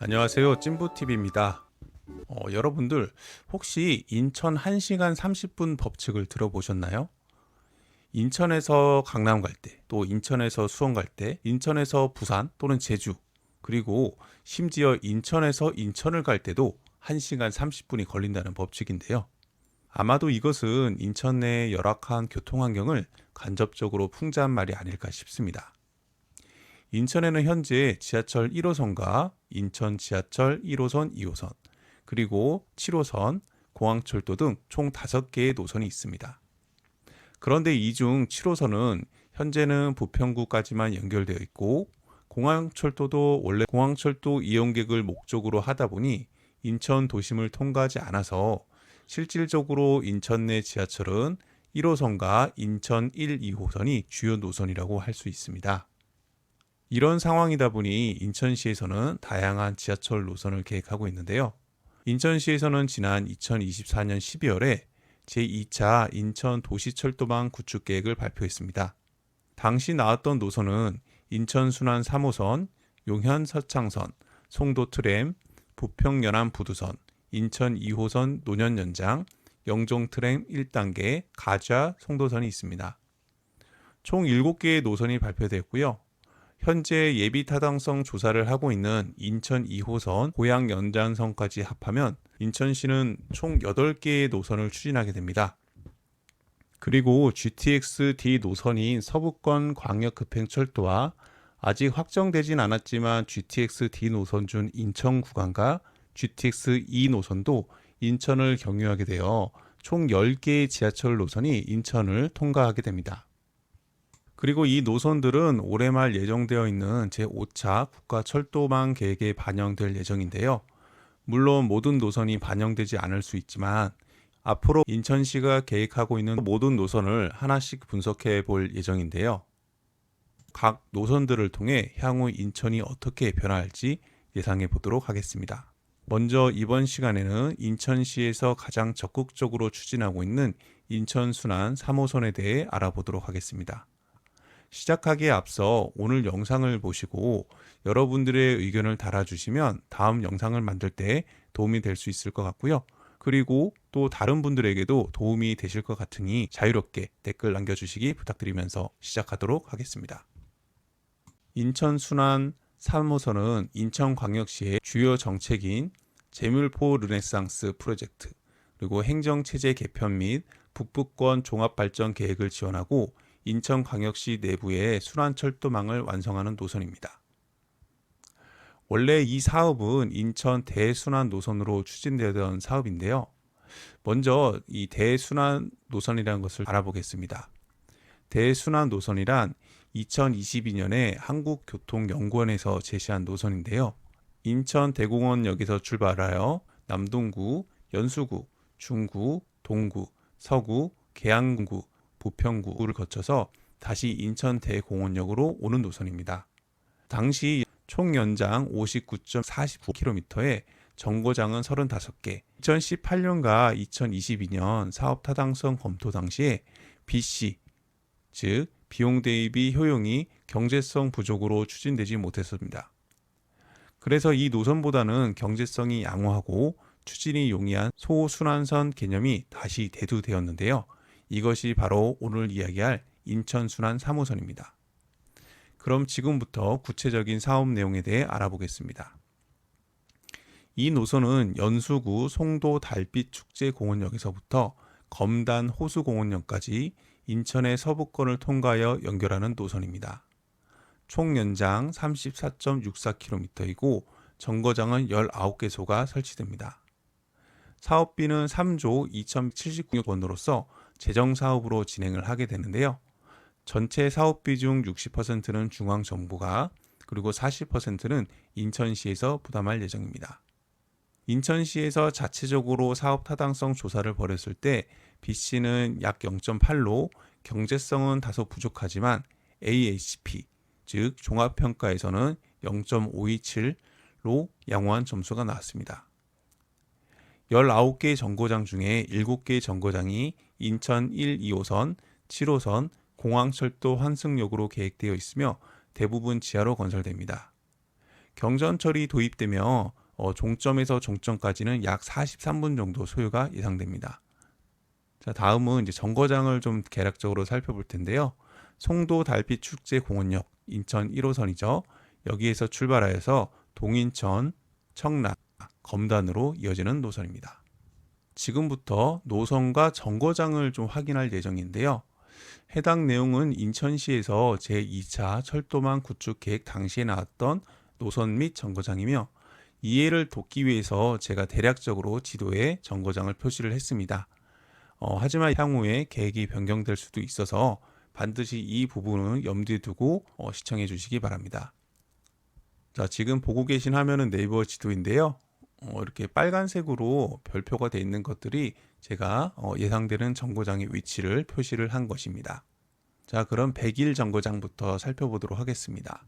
안녕하세요. 찐부TV입니다. 어, 여러분들 혹시 인천 1시간 30분 법칙을 들어보셨나요? 인천에서 강남 갈 때, 또 인천에서 수원 갈 때, 인천에서 부산 또는 제주, 그리고 심지어 인천에서 인천을 갈 때도 1시간 30분이 걸린다는 법칙인데요. 아마도 이것은 인천 내의 열악한 교통 환경을 간접적으로 풍자한 말이 아닐까 싶습니다. 인천에는 현재 지하철 1호선과 인천 지하철 1호선, 2호선, 그리고 7호선, 공항철도 등 총 5개의 노선이 있습니다. 그런데 이 중 7호선은 현재는 부평구까지만 연결되어 있고 공항철도도 원래 공항철도 이용객을 목적으로 하다 보니 인천 도심을 통과하지 않아서 실질적으로 인천 내 지하철은 1호선과 인천 1, 2호선이 주요 노선이라고 할 수 있습니다. 이런 상황이다 보니 인천시에서는 다양한 지하철 노선을 계획하고 있는데요. 인천시에서는 지난 2024년 12월에 제2차 인천 도시철도망 구축 계획을 발표했습니다. 당시 나왔던 노선은 인천 순환 3호선, 용현 서창선, 송도 트램, 부평 연안 부두선, 인천 2호선 노년 연장, 영종 트램 1단계, 가좌 송도선이 있습니다. 총 7개의 노선이 발표됐고요. 현재 예비 타당성 조사를 하고 있는 인천 2호선 고양 연장선까지 합하면 인천시는 총 8개의 노선을 추진하게 됩니다. 그리고 GTX D 노선인 서부권 광역급행철도와 아직 확정되진 않았지만 GTX D 노선 중 인천 구간과 GTX E 노선도 인천을 경유하게 되어 총 10개의 지하철 노선이 인천을 통과하게 됩니다. 그리고 이 노선들은 올해 말 예정되어 있는 제5차 국가철도망 계획에 반영될 예정인데요. 물론 모든 노선이 반영되지 않을 수 있지만 앞으로 인천시가 계획하고 있는 모든 노선을 하나씩 분석해 볼 예정인데요. 각 노선들을 통해 향후 인천이 어떻게 변화할지 예상해 보도록 하겠습니다. 먼저 이번 시간에는 인천시에서 가장 적극적으로 추진하고 있는 인천 순환 3호선에 대해 알아보도록 하겠습니다. 시작하기에 앞서 오늘 영상을 보시고 여러분들의 의견을 달아주시면 다음 영상을 만들 때 도움이 될 수 있을 것 같고요. 그리고 또 다른 분들에게도 도움이 되실 것 같으니 자유롭게 댓글 남겨주시기 부탁드리면서 시작하도록 하겠습니다. 인천 순환 3호선은 인천광역시의 주요 정책인 재물포 르네상스 프로젝트 그리고 행정체제 개편 및 북부권 종합발전 계획을 지원하고 인천광역시 내부의 순환철도망을 완성하는 노선입니다. 원래 이 사업은 인천 대순환 노선으로 추진되던 사업인데요. 먼저 이 대순환 노선이라는 것을 알아보겠습니다. 대순환 노선이란 2022년에 한국교통연구원에서 제시한 노선인데요. 인천 대공원역에서 출발하여 남동구, 연수구, 중구, 동구, 서구, 계양구, 부평구를 거쳐서 다시 인천 대공원역으로 오는 노선입니다. 당시 총 연장 59.49km에 정거장은 35개. 2018년과 2022년 사업 타당성 검토 당시에 BC 즉 비용 대입이 효용이 경제성 부족으로 추진되지 못했습니다. 그래서 이 노선보다는 경제성이 양호하고 추진이 용이한 소순환선 개념이 다시 대두되었는데요. 이것이 바로 오늘 이야기할 인천 순환 3호선입니다. 그럼 지금부터 구체적인 사업 내용에 대해 알아보겠습니다. 이 노선은 연수구 송도 달빛 축제 공원역에서부터 검단 호수 공원역까지 인천의 서부권을 통과하여 연결하는 노선입니다. 총 연장 34.64km이고 정거장은 19개소가 설치됩니다. 사업비는 3조 2,079억 원으로서 재정 사업으로 진행을 하게 되는데요. 전체 사업비 중 60%는 중앙 정부가 그리고 40%는 인천시에서 부담할 예정입니다. 인천시에서 자체적으로 사업 타당성 조사를 벌였을 때 B씨는 약 0.8로 경제성은 다소 부족하지만 AHP 즉 종합평가에서는 0.527로 양호한 점수가 나왔습니다. 19개의 정거장 중에 7개의 정거장이 인천 1, 2호선, 7호선, 공항철도 환승역으로 계획되어 있으며 대부분 지하로 건설됩니다. 경전철이 도입되며 어, 종점에서 종점까지는 약 43분 정도 소요가 예상됩니다. 자, 다음은 이제 정거장을 좀 개략적으로 살펴볼 텐데요. 송도 달빛 축제 공원역 인천 1호선이죠. 여기에서 출발하여서 동인천, 청라, 검단으로 이어지는 노선입니다. 지금부터 노선과 정거장을 좀 확인할 예정인데요. 해당 내용은 인천시에서 제2차 철도망 구축 계획 당시에 나왔던 노선 및 정거장이며 이해를 돕기 위해서 제가 대략적으로 지도에 정거장을 표시를 했습니다. 어, 하지만 향후에 계획이 변경될 수도 있어서 반드시 이 부분은 염두에 두고 어, 시청해 주시기 바랍니다. 자, 지금 보고 계신 화면은 네이버 지도인데요. 어, 이렇게 빨간색으로 별표가 되어 있는 것들이 제가 어, 예상되는 정거장의 위치를 표시를 한 것입니다. 자, 그럼 100일 정거장부터 살펴보도록 하겠습니다.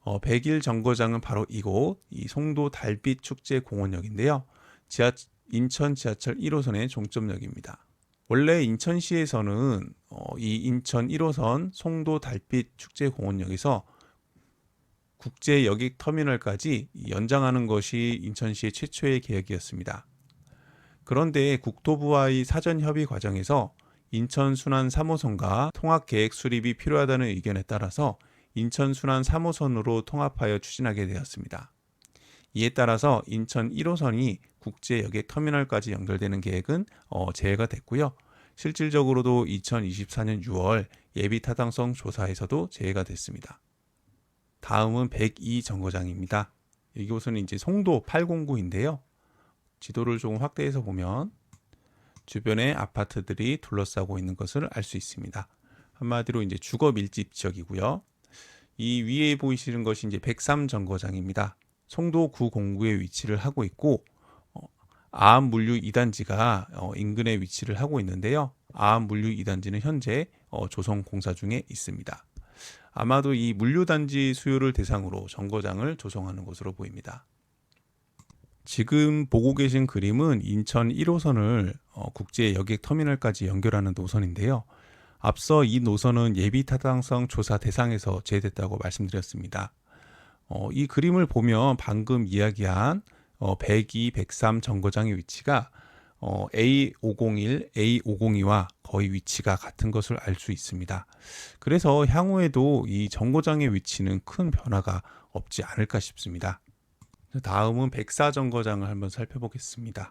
어, 100일 정거장은 바로 이곳 이 송도 달빛 축제 공원역인데요. 지하 인천 지하철 1호선의 종점역입니다. 원래 인천시에서는 어, 이 인천 1호선 송도 달빛 축제 공원역에서 국제 여객 터미널까지 연장하는 것이 인천시의 최초의 계획이었습니다. 그런데 국토부와의 사전 협의 과정에서 인천 순환 3호선과 통합 계획 수립이 필요하다는 의견에 따라서 인천 순환 3호선으로 통합하여 추진하게 되었습니다. 이에 따라서 인천 1호선이 국제 여객 터미널까지 연결되는 계획은 어, 제외가 됐고요. 실질적으로도 2024년 6월 예비 타당성 조사에서도 제외가 됐습니다. 다음은 102 정거장입니다. 이곳은 이제 송도 809인데요. 지도를 조금 확대해서 보면 주변에 아파트들이 둘러싸고 있는 것을 알 수 있습니다. 한마디로 이제 주거 밀집 지역이고요. 이 위에 보이시는 것이 이제 103 정거장입니다. 송도 909에 위치를 하고 있고 어, 아암 물류 2단지가 어, 인근에 위치를 하고 있는데요. 아암 물류 2단지는 현재 어, 조성 공사 중에 있습니다. 아마도 이 물류단지 수요를 대상으로 정거장을 조성하는 것으로 보입니다. 지금 보고 계신 그림은 인천 1호선을 어, 국제 여객 터미널까지 연결하는 노선인데요. 앞서 이 노선은 예비 타당성 조사 대상에서 제외됐다고 말씀드렸습니다. 어, 이 그림을 보면 방금 이야기한 어, 102, 103 정거장의 위치가 어, A501, A502와 거의 위치가 같은 것을 알 수 있습니다. 그래서 향후에도 이 정거장의 위치는 큰 변화가 없지 않을까 싶습니다. 다음은 백사 정거장을 한번 살펴보겠습니다.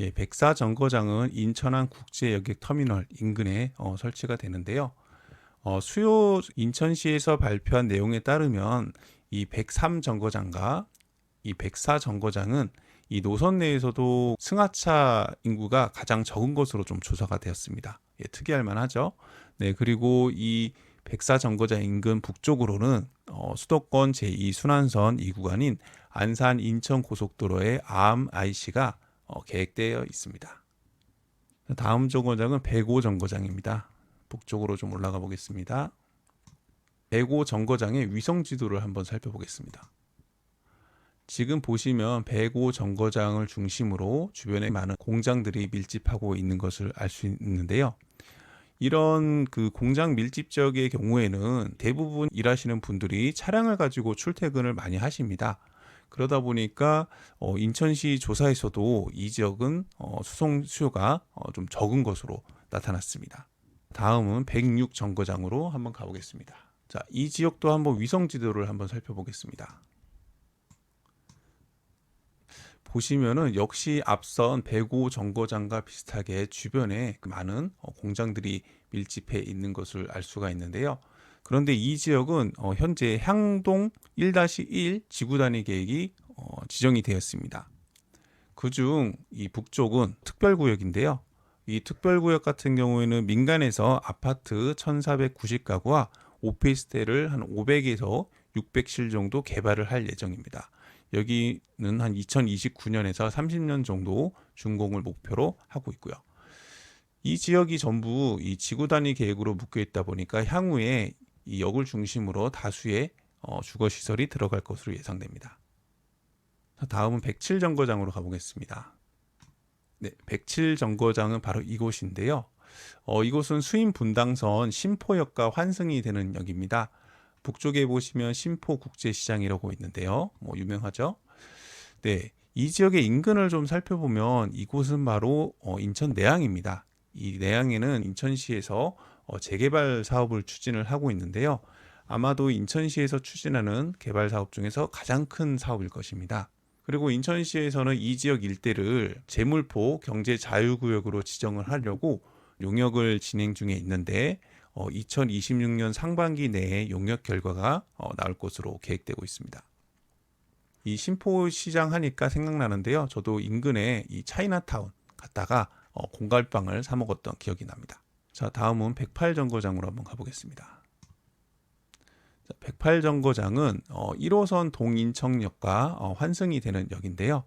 예, 백사 정거장은 인천항 국제여객 터미널 인근에 어, 설치가 되는데요. 어, 수요 인천시에서 발표한 내용에 따르면 이103 정거장과 이104 정거장은 이 노선 내에서도 승하차 인구가 가장 적은 것으로 좀 조사가 되었습니다. 예, 특이할 만하죠. 네, 그리고 이 백사 정거장 인근 북쪽으로는 어, 수도권 제2 순환선 이 구간인 안산 인천 고속도로의 암 IC가 어, 계획되어 있습니다. 다음 정거장은 105 정거장입니다. 북쪽으로 좀 올라가 보겠습니다. 105 정거장의 위성 지도를 한번 살펴보겠습니다. 지금 보시면 105 정거장을 중심으로 주변에 많은 공장들이 밀집하고 있는 것을 알 수 있는데요. 이런 그 공장 밀집 지역의 경우에는 대부분 일하시는 분들이 차량을 가지고 출퇴근을 많이 하십니다. 그러다 보니까 어, 인천시 조사에서도 이 지역은 어, 수송 수요가 어, 좀 적은 것으로 나타났습니다. 다음은 106 정거장으로 한번 가보겠습니다. 자, 이 지역도 한번 위성 지도를 한번 살펴보겠습니다. 보시면은 역시 앞선 105 정거장과 비슷하게 주변에 그 많은 어, 공장들이 밀집해 있는 것을 알 수가 있는데요. 그런데 이 지역은 어, 현재 향동 1-1 지구 단위 계획이 어, 지정이 되었습니다. 그중 이 북쪽은 특별구역인데요. 이 특별구역 같은 경우에는 민간에서 아파트 1,490가구와 오피스텔을 한 500에서 600실 정도 개발을 할 예정입니다. 여기는 한 2029년에서 30년 정도 준공을 목표로 하고 있고요. 이 지역이 전부 이 지구 단위 계획으로 묶여 있다 보니까 향후에 이 역을 중심으로 다수의 어, 주거 시설이 들어갈 것으로 예상됩니다. 다음은 107 정거장으로 가보겠습니다. 네, 107 정거장은 바로 이곳인데요. 어, 이곳은 수임 분당선 심포역과 환승이 되는 역입니다. 북쪽에 보시면 신포 국제시장이라고 있는데요. 뭐 유명하죠. 네, 이 지역의 인근을 좀 살펴보면 이곳은 바로 어, 인천 내양입니다. 이 내양에는 인천시에서 어, 재개발 사업을 추진을 하고 있는데요. 아마도 인천시에서 추진하는 개발 사업 중에서 가장 큰 사업일 것입니다. 그리고 인천시에서는 이 지역 일대를 재물포 경제 자유구역으로 지정을 하려고 용역을 진행 중에 있는데 어, 2026년 상반기 내에 용역 결과가 어, 나올 것으로 계획되고 있습니다. 이 신포 시장 하니까 생각나는데요. 저도 인근에 이 차이나타운 갔다가 어, 공갈빵을 사 먹었던 기억이 납니다. 자, 다음은 108 정거장으로 한번 가보겠습니다. 108 정거장은 어, 1호선 동인청역과 어, 환승이 되는 역인데요.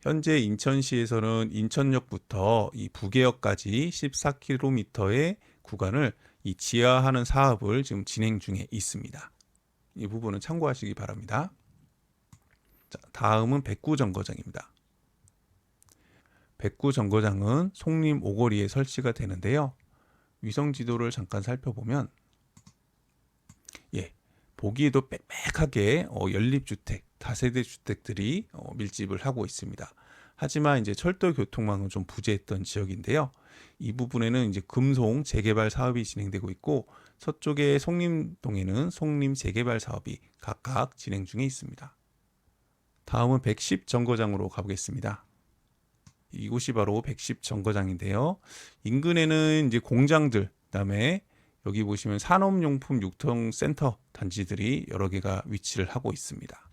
현재 인천시에서는 인천역부터 이 부계역까지 14km의 구간을 이 지하하는 사업을 지금 진행 중에 있습니다. 이 부분은 참고하시기 바랍니다. 자, 다음은 백구 정거장입니다. 백구 정거장은 송림 오거리에 설치가 되는데요. 위성 지도를 잠깐 살펴보면 예, 보기에도 빽빽하게 어, 연립주택, 다세대 주택들이 어, 밀집을 하고 있습니다. 하지만 이제 철도 교통망은 좀 부재했던 지역인데요. 이 부분에는 이제 금송 재개발 사업이 진행되고 있고 서쪽의 송림동에는 송림 재개발 사업이 각각 진행 중에 있습니다. 다음은 110 정거장으로 가보겠습니다. 이곳이 바로 110 정거장인데요. 인근에는 이제 공장들, 그다음에 여기 보시면 산업용품 유통센터 단지들이 여러 개가 위치를 하고 있습니다.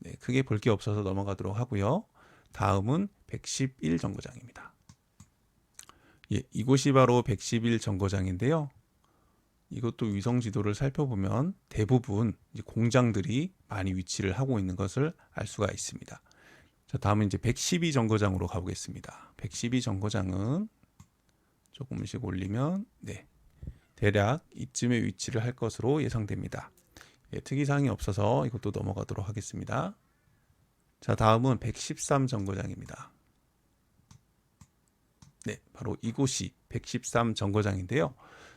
네, 크게 볼 게 없어서 넘어가도록 하고요. 다음은 111 정거장입니다. 예, 이곳이 바로 111 정거장인데요. 이것도 위성 지도를 살펴보면 대부분 공장들이 많이 위치를 하고 있는 것을 알 수가 있습니다. 자, 다음은 이제 112 정거장으로 가보겠습니다. 112 정거장은 조금씩 올리면 네. 대략 이쯤에 위치를 할 것으로 예상됩니다. 예, 특이사항이 없어서 이것도 넘어가도록 하겠습니다. 자, 다음은 113 정거장입니다. 네, 바로 이곳이 113 정거장인데요.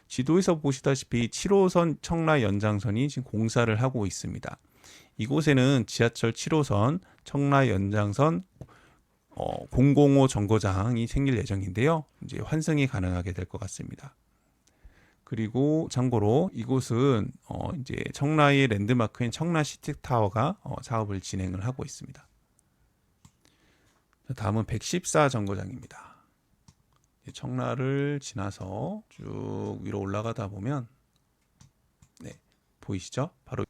지도에서 보시다시피 7호선 청라 연장선이 지금 공사를 하고 있습니다. 이곳에는 지하철 7호선 청라 연장선 어, 005 정거장이 생길 예정인데요. 이제 환승이 가능하게 될 것 같습니다. 그리고 참고로 이곳은 어, 이제 청라의 랜드마크인 청라 시티 타워가 어, 사업을 진행을 하고 있습니다. 다음은 114 정거장입니다. 청라를 지나서 쭉 위로 올라가다 보면 네, 보이시죠? 바로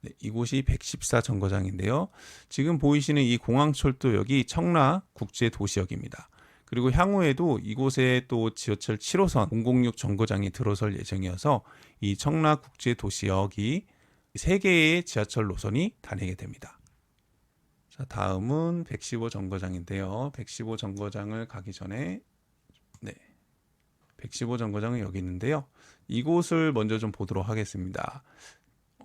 네, 이곳이 114 정거장인데요. 지금 보이시는 이 공항철도역이 청라 국제도시역입니다. 그리고 향후에도 이곳에 또 지하철 7호선 006 정거장이 들어설 예정이어서 이 청라 국제도시역이 세 개의 지하철 노선이 다니게 됩니다. 자, 다음은 115 정거장인데요. 115 정거장을 가기 전에 네. 115 정거장은 여기 있는데요. 이곳을 먼저 좀 보도록 하겠습니다.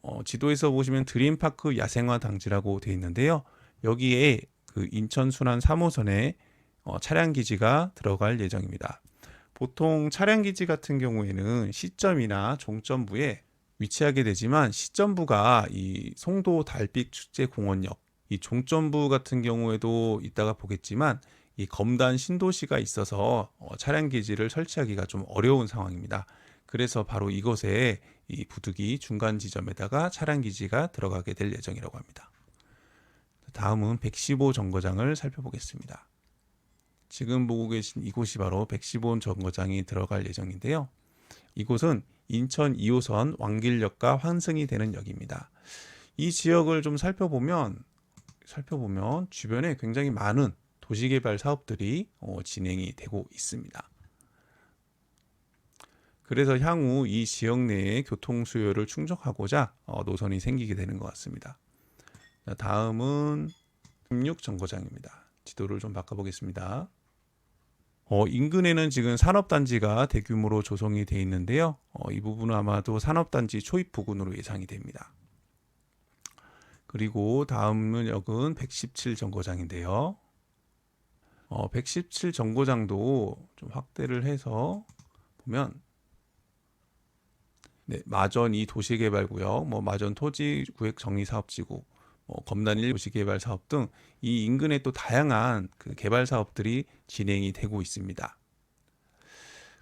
어, 지도에서 보시면 드림파크 야생화 당지라고 되어 있는데요. 여기에 그 인천 순환 3호선에 어, 차량 기지가 들어갈 예정입니다. 보통 차량 기지 같은 경우에는 시점이나 종점부에 위치하게 되지만 시점부가 이 송도 달빛 축제 공원역, 이 종점부 같은 경우에도 이따가 보겠지만 이 검단 신도시가 있어서 어, 차량 기지를 설치하기가 좀 어려운 상황입니다. 그래서 바로 이곳에 이 부득이 중간 지점에다가 차량 기지가 들어가게 될 예정이라고 합니다. 다음은 115 정거장을 살펴보겠습니다. 지금 보고 계신 이곳이 바로 115 정거장이 들어갈 예정인데요. 이곳은 인천 2호선 왕길역과 환승이 되는 역입니다. 이 지역을 좀 살펴보면 살펴보면 주변에 굉장히 많은 도시개발 사업들이 어, 진행이 되고 있습니다. 그래서 향후 이 지역 내의 교통 수요를 충족하고자 어, 노선이 생기게 되는 것 같습니다. 다음은 16 정거장입니다. 지도를 좀 바꿔보겠습니다. 어, 인근에는 지금 산업단지가 대규모로 조성이 되어 있는데요. 어, 이 부분은 아마도 산업단지 초입 부근으로 예상이 됩니다. 그리고 다음은 역은 117 정거장인데요. 어, 117 정거장도 좀 확대를 해서 보면 네, 마전 2 도시개발구역, 뭐 마전 토지 구획 정리 사업지구, 뭐 검단 1 도시개발 사업 등 이 인근에 또 다양한 그 개발 사업들이 진행이 되고 있습니다.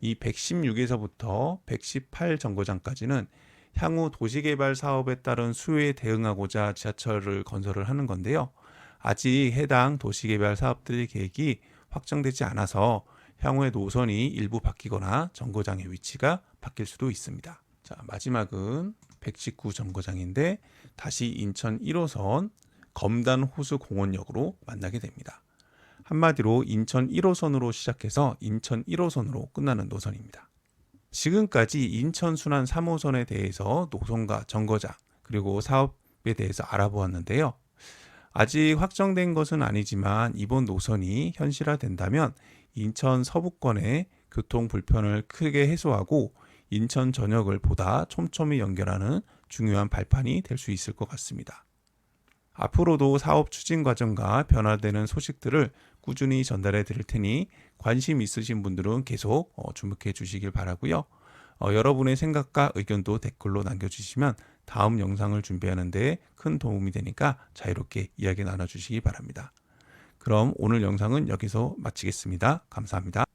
이 116에서부터 118 정거장까지는 향후 도시개발 사업에 따른 수요에 대응하고자 지하철을 건설을 하는 건데요. 아직 해당 도시개발 사업들의 계획이 확정되지 않아서 향후에 노선이 일부 바뀌거나 정거장의 위치가 바뀔 수도 있습니다. 자, 마지막은 119 정거장인데 다시 인천 1호선 검단 호수 공원역으로 만나게 됩니다. 한마디로 인천 1호선으로 시작해서 인천 1호선으로 끝나는 노선입니다. 지금까지 인천 순환 3호선에 대해서 노선과 정거장 그리고 사업에 대해서 알아보았는데요. 아직 확정된 것은 아니지만 이번 노선이 현실화된다면 인천 서부권의 교통 불편을 크게 해소하고 인천 전역을 보다 촘촘히 연결하는 중요한 발판이 될 수 있을 것 같습니다. 앞으로도 사업 추진 과정과 변화되는 소식들을 꾸준히 전달해 드릴 테니 관심 있으신 분들은 계속 어, 주목해 주시길 바라고요. 어, 여러분의 생각과 의견도 댓글로 남겨주시면 다음 영상을 준비하는데 큰 도움이 되니까 자유롭게 이야기 나눠주시기 바랍니다. 그럼 오늘 영상은 여기서 마치겠습니다. 감사합니다.